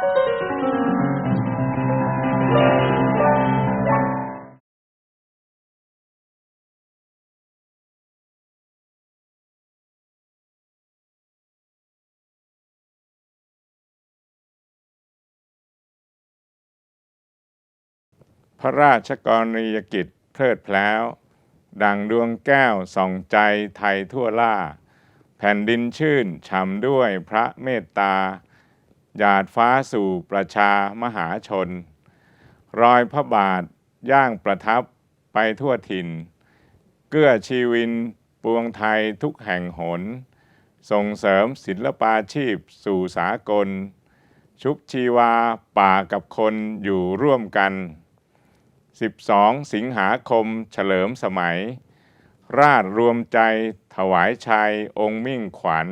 พระราชกรณียกิจเพลิดเพลวดังดวงแก้วส่องใจไทยทั่วล่า แผ่นดินชื่นช่ำด้วยพระเมตตา หยาดฟ้าสู่ประชามหาชน รอยพระบาทย่างประทับไปทั่วถิ่น เกื้อชีวินปวงไทยทุกแห่งหน ส่งเสริมศิลปาชีพสู่สากล ชุบชีวาป่ากับคนอยู่ร่วมกัน 12 สิงหาคมเฉลิมสมัย ราชรวมใจถวายชัยองค์มิ่งขวัญ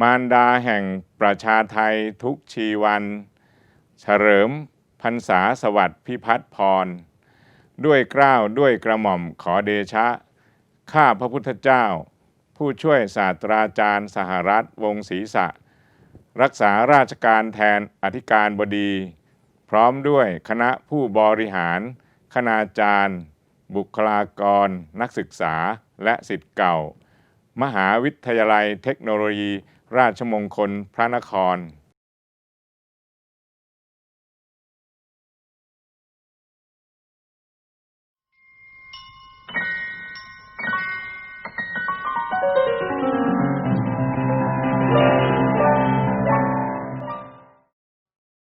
มารดาแห่งประชาไทยทุกชีวัน เฉลิมพรรษาสวัสดิ์พิพัฒน์พร ด้วยเกล้าวด้วยกระหม่อมขอเดชะ ข้าพระพุทธเจ้า ผู้ช่วยศาสตราจารย์สหรัฐวงศรีษะ รักษาราชการแทนอธิการบดี พร้อมด้วยคณะผู้บริหาร คณาจารย์ บุคลากร นักศึกษาและสิทธิ์เก่า มหาวิทยาลัยเทคโนโลยี ราชมงคลพระนคร